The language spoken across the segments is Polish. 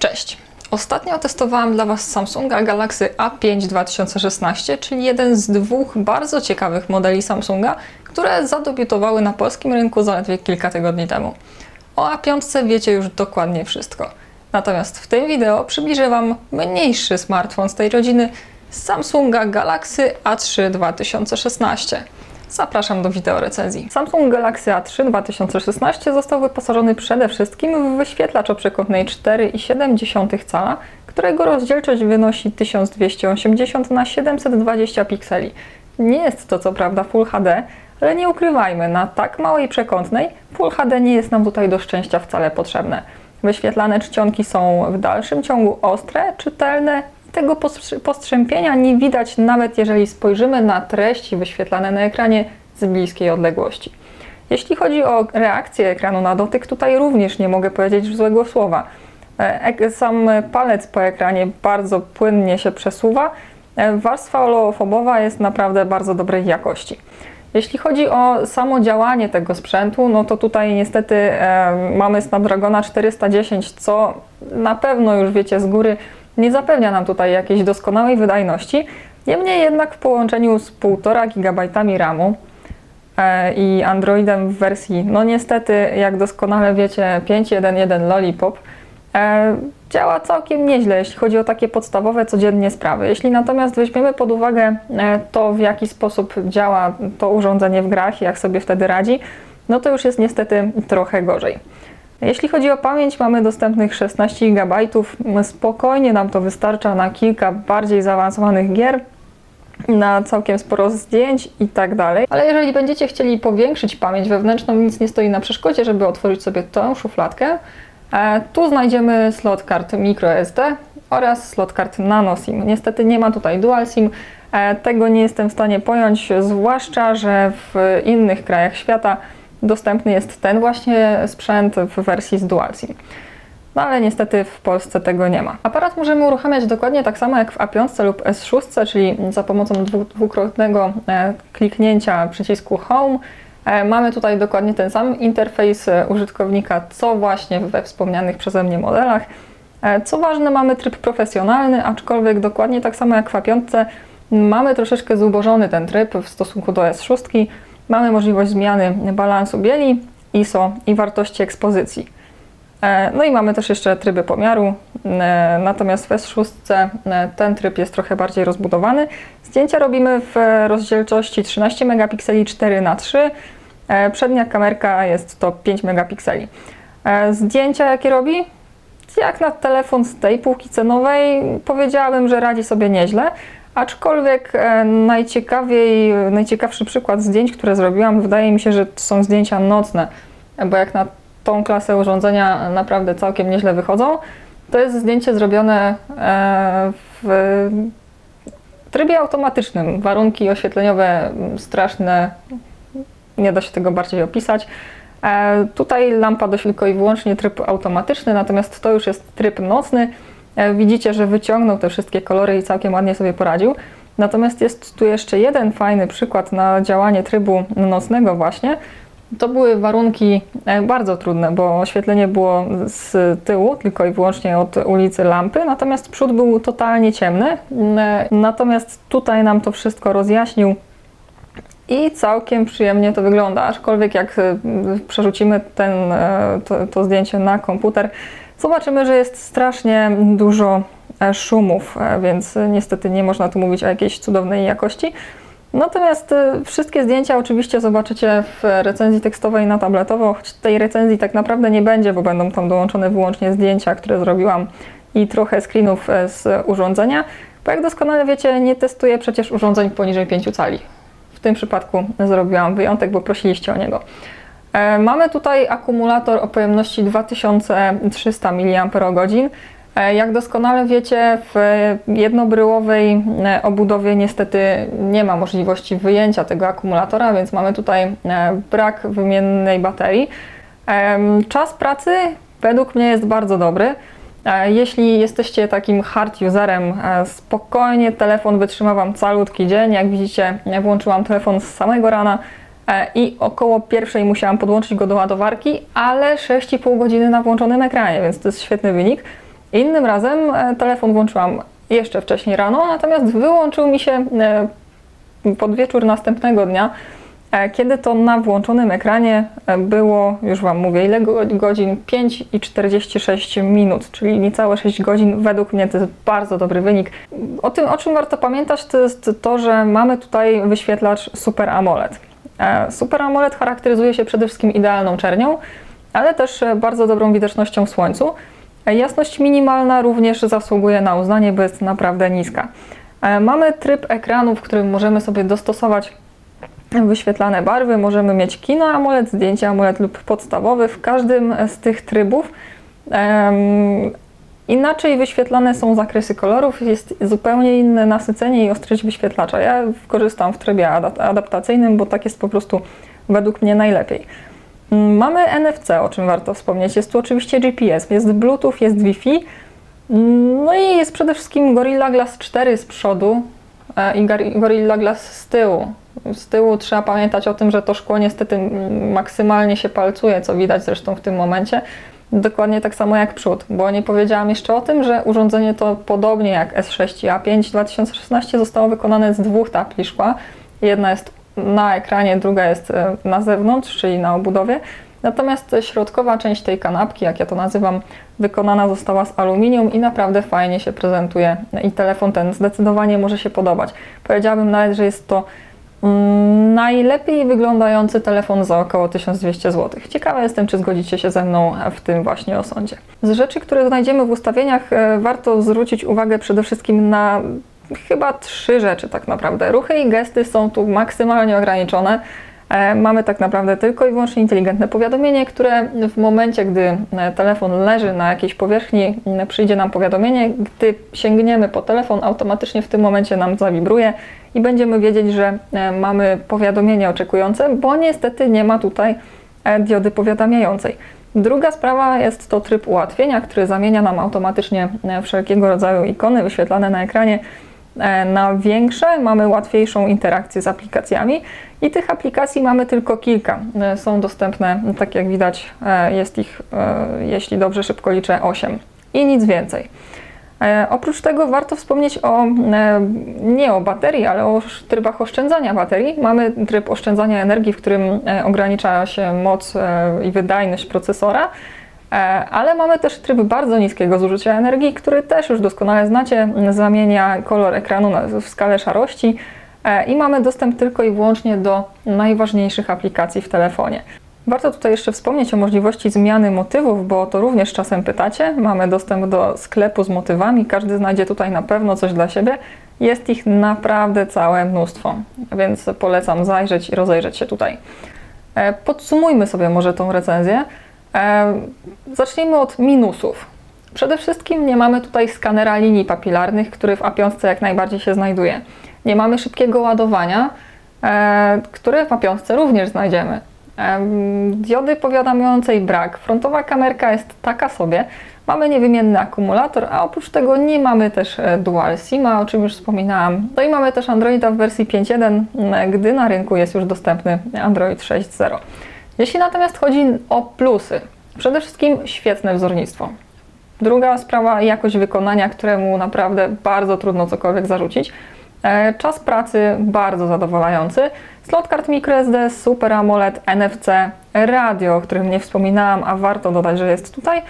Cześć! Ostatnio testowałam dla Was Samsunga Galaxy A5 2016, czyli jeden z dwóch bardzo ciekawych modeli Samsunga, które zadebiutowały na polskim rynku zaledwie kilka tygodni temu. O A5 wiecie już dokładnie wszystko. Natomiast w tym wideo przybliżę Wam mniejszy smartfon z tej rodziny Samsunga Galaxy A3 2016. Zapraszam do wideo recenzji. Samsung Galaxy A3 2016 został wyposażony przede wszystkim w wyświetlacz o przekątnej 4,7 cala, którego rozdzielczość wynosi 1280 na 720 pikseli. Nie jest to co prawda Full HD, ale nie ukrywajmy, na tak małej przekątnej Full HD nie jest nam tutaj do szczęścia wcale potrzebne. Wyświetlane czcionki są w dalszym ciągu ostre, czytelne tego postrz- postrzępienia nie widać nawet jeżeli spojrzymy na treści wyświetlane na ekranie z bliskiej odległości. Jeśli chodzi o reakcję ekranu na dotyk, tutaj również nie mogę powiedzieć złego słowa. E, Sam palec po ekranie bardzo płynnie się przesuwa. E, Warstwa oleofobowa jest naprawdę bardzo dobrej jakości. Jeśli chodzi o samo działanie tego sprzętu, no to tutaj niestety e, mamy Snapdragona 410, co na pewno już wiecie z góry nie zapewnia nam tutaj jakiejś doskonałej wydajności. Niemniej jednak w połączeniu z 1,5 GB RAMu e, i Androidem w wersji, no niestety, jak doskonale wiecie, 5.1.1 Lollipop, e, działa całkiem nieźle, jeśli chodzi o takie podstawowe, codziennie sprawy. Jeśli natomiast weźmiemy pod uwagę e, to, w jaki sposób działa to urządzenie w grach i jak sobie wtedy radzi, no to już jest niestety trochę gorzej. Jeśli chodzi o pamięć, mamy dostępnych 16 GB. Spokojnie nam to wystarcza na kilka bardziej zaawansowanych gier, na całkiem sporo zdjęć i tak dalej. Ale jeżeli będziecie chcieli powiększyć pamięć wewnętrzną, nic nie stoi na przeszkodzie, żeby otworzyć sobie tę szufladkę. E, Tu znajdziemy slot kart microSD oraz slot kart nano SIM. Niestety nie ma tutaj dual SIM. E, Tego nie jestem w stanie pojąć, zwłaszcza, że w innych krajach świata dostępny jest ten właśnie sprzęt w wersji z dual SIM. No ale niestety w Polsce tego nie ma. Aparat możemy uruchamiać dokładnie tak samo jak w A5 lub S6, czyli za pomocą dwu- dwukrotnego e, kliknięcia przycisku Home. E, Mamy tutaj dokładnie ten sam interfejs e, użytkownika, co właśnie we wspomnianych przeze mnie modelach. Co ważne, mamy tryb profesjonalny, aczkolwiek dokładnie tak samo jak w A5 mamy troszeczkę zubożony ten tryb w stosunku do S6. Mamy możliwość zmiany balansu bieli, ISO i wartości ekspozycji. E, No i mamy też jeszcze tryby pomiaru, e, natomiast w S6 e, ten tryb jest trochę bardziej rozbudowany. Zdjęcia robimy w rozdzielczości 13 megapikseli 4 na 3 E, Przednia kamerka jest to 5 megapikseli. Zdjęcia jakie robi? Jak na telefon z tej półki cenowej powiedziałabym, że radzi sobie nieźle. Aczkolwiek e, najciekawiej, najciekawszy przykład zdjęć, które zrobiłam, wydaje mi się, że są zdjęcia nocne, bo jak na tą klasę urządzenia naprawdę całkiem nieźle wychodzą. To jest zdjęcie zrobione e, w trybie automatycznym. Warunki oświetleniowe straszne, nie da się tego bardziej opisać. E, Tutaj lampa dość tylko i wyłącznie tryb automatyczny, natomiast to już jest tryb nocny. Widzicie, że wyciągnął te wszystkie kolory i całkiem ładnie sobie poradził. Natomiast jest tu jeszcze jeden fajny przykład na działanie trybu nocnego właśnie. To były warunki e, bardzo trudne, bo oświetlenie było z tyłu, tylko i wyłącznie od ulicy lampy, natomiast przód był totalnie ciemny. E, Natomiast tutaj nam to wszystko rozjaśnił i całkiem przyjemnie to wygląda, aczkolwiek jak e, przerzucimy ten, to, to zdjęcie na komputer, zobaczymy, że jest strasznie dużo e, szumów, e, więc niestety nie można tu mówić o jakiejś cudownej jakości. Natomiast e, wszystkie zdjęcia oczywiście zobaczycie w recenzji tekstowej na tabletowo, choć tej recenzji tak naprawdę nie będzie, bo będą tam dołączone wyłącznie zdjęcia, które zrobiłam i trochę screenów z urządzenia, bo jak doskonale wiecie, nie testuję przecież urządzeń poniżej 5 cali. W tym przypadku zrobiłam wyjątek, bo prosiliście o niego. E, Mamy tutaj akumulator o pojemności 2300 mAh. E, Jak doskonale wiecie, w jednobryłowej e, obudowie niestety nie ma możliwości wyjęcia tego akumulatora, więc mamy tutaj brak wymiennej baterii. Czas pracy według mnie jest bardzo dobry. Jeśli jesteście takim hard userem, spokojnie telefon wytrzyma Wam calutki dzień. Jak widzicie, włączyłam telefon z samego rana i około pierwszej musiałam podłączyć go do ładowarki, ale 6,5 godziny na włączonym ekranie, więc to jest świetny wynik. Innym razem e, telefon włączyłam jeszcze wcześniej rano, natomiast wyłączył mi się e, pod wieczór następnego dnia, e, kiedy to na włączonym ekranie e, było, już Wam mówię, ile go- godzin? 5 i 46 minut, czyli niecałe 6 godzin. Według mnie to jest bardzo dobry wynik. O tym, o czym warto pamiętać, to jest to, że mamy tutaj wyświetlacz Super AMOLED. E, Super AMOLED charakteryzuje się przede wszystkim idealną czernią, ale też e, bardzo dobrą widocznością w słońcu. E, Jasność minimalna również zasługuje na uznanie, bo jest naprawdę niska. Mamy tryb ekranu, w którym możemy sobie dostosować wyświetlane barwy, możemy mieć kino AMOLED, zdjęcie AMOLED lub podstawowy. W każdym z tych trybów inaczej wyświetlane są zakresy kolorów, jest zupełnie inne nasycenie i ostrość wyświetlacza. Ja korzystam w trybie adap- adaptacyjnym, bo tak jest po prostu według mnie najlepiej. Mm, Mamy NFC, o czym warto wspomnieć. Jest tu oczywiście GPS, jest Bluetooth, jest Wi-Fi. Mm, No i jest przede wszystkim Gorilla Glass 4 z przodu e, i Gorilla Glass z tyłu. Z tyłu trzeba pamiętać o tym, że to szkło niestety mm, maksymalnie się palcuje, co widać zresztą w tym momencie. Dokładnie tak samo jak przód, bo nie powiedziałam jeszcze o tym, że urządzenie to podobnie jak S6 i A5 2016 zostało wykonane z dwóch tapli szkła. Jedna jest na ekranie, druga jest e, na zewnątrz, czyli na obudowie. Natomiast środkowa część tej kanapki, jak ja to nazywam, wykonana została z aluminium i naprawdę fajnie się prezentuje. I telefon ten zdecydowanie może się podobać. Powiedziałabym nawet, że jest to najlepiej wyglądający telefon za około 1200 zł. Ciekawa jestem, czy zgodzicie się ze mną w tym właśnie osądzie. Z rzeczy, które znajdziemy w ustawieniach, e, warto zwrócić uwagę przede wszystkim na chyba trzy rzeczy tak naprawdę. Ruchy i gesty są tu maksymalnie ograniczone. E, Mamy tak naprawdę tylko i wyłącznie inteligentne powiadomienie, które w momencie, gdy e, telefon leży na jakiejś powierzchni, przyjdzie nam powiadomienie. Gdy sięgniemy po telefon, automatycznie w tym momencie nam zawibruje i będziemy wiedzieć, że e, mamy powiadomienie oczekujące, bo niestety nie ma tutaj diody powiadamiającej. Druga sprawa jest to tryb ułatwienia, który zamienia nam automatycznie wszelkiego rodzaju ikony wyświetlane na ekranie na większe, mamy łatwiejszą interakcję z aplikacjami i tych aplikacji mamy tylko kilka. E, Są dostępne, tak jak widać, e, jest ich, e, jeśli dobrze szybko liczę, 8 i nic więcej. E, Oprócz tego warto wspomnieć o, e, nie o baterii, ale o trybach oszczędzania baterii. Mamy tryb oszczędzania energii, w którym e, ogranicza się moc e, i wydajność procesora, e, ale mamy też tryb bardzo niskiego zużycia energii, który też już doskonale znacie, zamienia kolor ekranu w skalę szarości e, i mamy dostęp tylko i wyłącznie do najważniejszych aplikacji w telefonie. Warto tutaj jeszcze wspomnieć o możliwości zmiany motywów, bo to również czasem pytacie. Mamy dostęp do sklepu z motywami, każdy znajdzie tutaj na pewno coś dla siebie. Jest ich naprawdę całe mnóstwo, więc polecam zajrzeć i rozejrzeć się tutaj. E, Podsumujmy sobie może tą recenzję. Zacznijmy od minusów. Przede wszystkim nie mamy tutaj skanera linii papilarnych, który w A5 jak najbardziej się znajduje. Nie mamy szybkiego ładowania, e, które w A5 również znajdziemy. Em, Diody powiadamiającej brak. Frontowa kamerka jest taka sobie. Mamy niewymienny akumulator, a oprócz tego nie mamy też e, dual SIM-a, o czym już wspominałam. No i mamy też Androida w wersji 5.1, m, gdy na rynku jest już dostępny Android 6.0. Jeśli natomiast chodzi o plusy, przede wszystkim świetne wzornictwo. Druga sprawa, jakość wykonania, któremu naprawdę bardzo trudno cokolwiek zarzucić. E, Czas pracy bardzo zadowalający. Slot kart microSD, Super AMOLED, NFC, radio, o którym nie wspominałam, a warto dodać, że jest tutaj.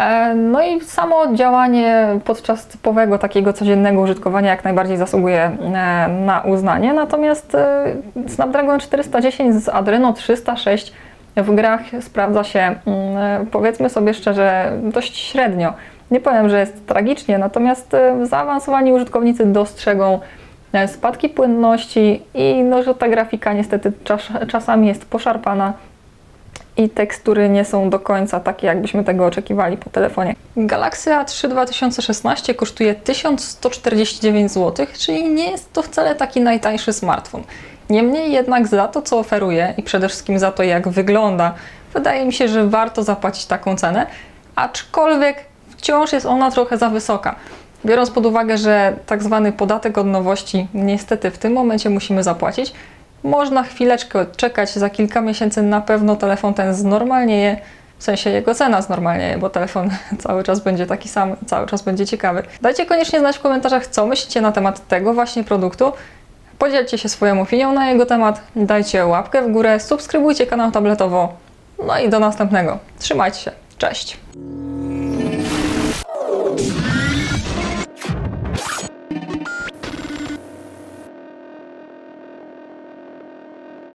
E, No i samo działanie podczas typowego takiego codziennego użytkowania jak najbardziej zasługuje e, na uznanie. Natomiast e, Snapdragon 410 z Adreno 306 w grach sprawdza się, mm, powiedzmy sobie szczerze, dość średnio. Nie powiem, że jest tragicznie, natomiast zaawansowani użytkownicy dostrzegą spadki płynności i no, że ta grafika niestety czas, czasami jest poszarpana i tekstury nie są do końca takie, jakbyśmy tego oczekiwali po telefonie. Galaxy A3 2016 kosztuje 1149 zł, czyli nie jest to wcale taki najtańszy smartfon. Niemniej jednak za to, co oferuje i przede wszystkim za to, jak wygląda, wydaje mi się, że warto zapłacić taką cenę, aczkolwiek wciąż jest ona trochę za wysoka. Biorąc pod uwagę, że tak zwany podatek od nowości niestety w tym momencie musimy zapłacić, można chwileczkę czekać, za kilka miesięcy na pewno telefon ten znormalnieje W sensie jego cena znormalnieje, bo telefon cały czas będzie taki sam, cały czas będzie ciekawy. Dajcie koniecznie znać w komentarzach, co myślicie na temat tego właśnie produktu. Podzielcie się swoją opinią na jego temat, dajcie łapkę w górę, subskrybujcie kanał tabletowo. No i do następnego. Trzymajcie się. Cześć!